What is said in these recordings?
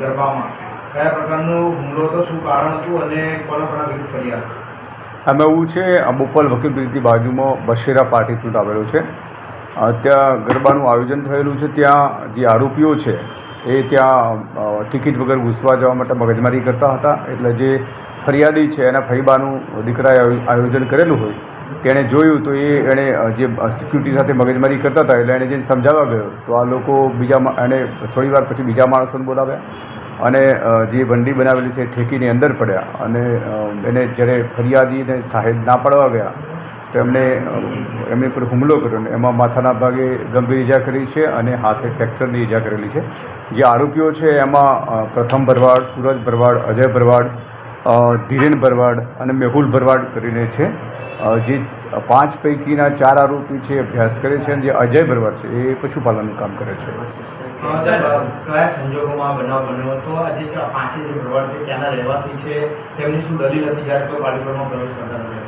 ગરબામાં કયા પ્રકારનો હુમલો હતો, શું કારણ હતું અને કોના કોના વિરુદ્ધ ફરિયાદ આમાં એવું છે આ બોપલ વકીલ બ્રિજની બાજુમાં બશેરા પાર્ટી પ્લોટ આવેલો છે. ત્યાં ગરબાનું આયોજન થયેલું છે. ત્યાં જે આરોપીઓ છે, એ ત્યાં ટિકિટ વગર ઘૂસવા જવા માટે મગજમારી કરતા હતા. એટલે જે ફરિયાદી છે, એના ફૈબાનું દીકરાએ આયોજન કરેલું હોય, તેણે જોયું તો એ એણે જે સિક્યુરિટી સાથે મગજમારી કરતા હતા, એટલે એણે જઈને સમજાવવા ગયો, તો આ લોકો બીજા એણે થોડી વાર પછી બીજા માણસોને બોલાવ્યા. અને જે બંડી બનાવેલી છે ઠેકીની અંદર પડ્યા અને એને જ્યારે ફરિયાદીને સાહેબ ના પાડવા ગયા, તો એમણે એમની પર હુમલો કર્યો અને એમાં માથાના ભાગે ગંભીર ઈજા કરી છે અને હાથે ફ્રેક્ચરની ઈજા કરેલી છે. જે આરોપીઓ છે એમાં પ્રથમ ભરવાડ, સુરજ ભરવાડ, અજય ભરવાડ ધીરેન ભરવાડ અને મેહુલ ભરવાડ કરીને છે. જે પાંચ પૈકીના ચાર આરોપી છે અભ્યાસ કરે છે અને જે અજય ભરવાડ છે એ પશુપાલનનું કામ કરે છે. કયા સંજોગોમાં બનાવ બન્યો હતો? આજે પાંચે જે ભરવાડ છે ત્યાંના રહેવાસી છે તેમની શું દલીલ હતી જ્યારે કોઈ પાર્ટીપુરમાં પ્રવેશ કરતા નથી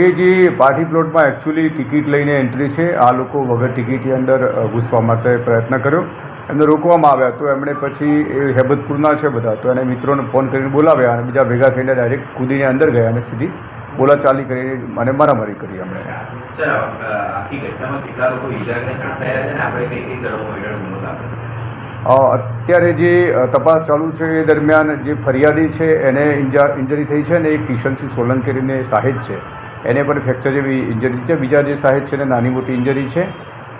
એ જે પાર્ટી પ્લોટમાં એકચ્યુઅલી ટિકિટ લઈને એન્ટ્રી છે આ લોકો વગર ટિકિટની અંદર ઘૂસવા માટે પ્રયત્ન કર્યો. એમને રોકવામાં આવ્યા. તો એમણે પછી એ હેબતપુરના છે બધા. તો એને મિત્રોને ફોન કરીને બોલાવ્યા અને બીજા ભેગા થઈને ડાયરેક્ટ કૂદીને અંદર ગયા અને સીધી બોલાચાલી કરી અને મારામારી કરી એમણે. આખી ઘટનામાં કેટલા લોકો ઇજાગ્રસ્ત થયા છે ને? આપણે કઈ કઈ દળો હેઠળ ગુનો દાખલ અ, અત્યારે જે તપાસ ચાલુ છે એ દરમિયાન જે ફરિયાદી છે, એને ઇન્જા, ઇન્જરી થઈ છે ને એ કિશનસિંહ સોલંકીને સાહિદ છે. એને પણ ફ્રેક્ચર જેવી ઇન્જરી છે. બીજા જે સાહિદ છે, એને નાની મોટી ઇન્જરી છે.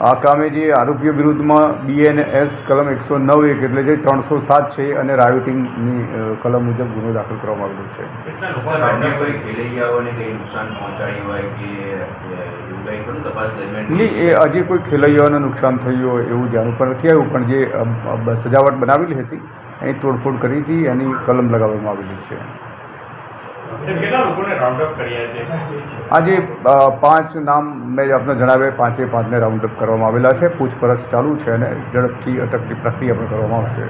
આ કામે જે આરોપીઓ વિરુદ્ધમાં બીએનએસ કલમ એકસો નવ એક એટલે જે ત્રણસો સાત છે અને રાયોટિંગની કલમ મુજબ ગુનો દાખલ કરવામાં આવેલો છે. નહીં એ હજી કોઈ ખેલૈયાઓને નુકસાન થયું હોય એવું ધ્યાન ઉપર નથી આવ્યું પણ જે સજાવટ બનાવેલી હતી એની તોડફોડ કરી હતી એની કલમ લગાવવામાં આવેલી છે. આજે પાંચ નામ મેં આપને જણાવ્યા પાંચે પાંચને રાઉન્ડ અપ કરવામાં આવેલા છે. પૂછપરછ ચાલુ છે અને ઝડપથી અટકની પ્રક્રિયા પણ કરવામાં આવશે.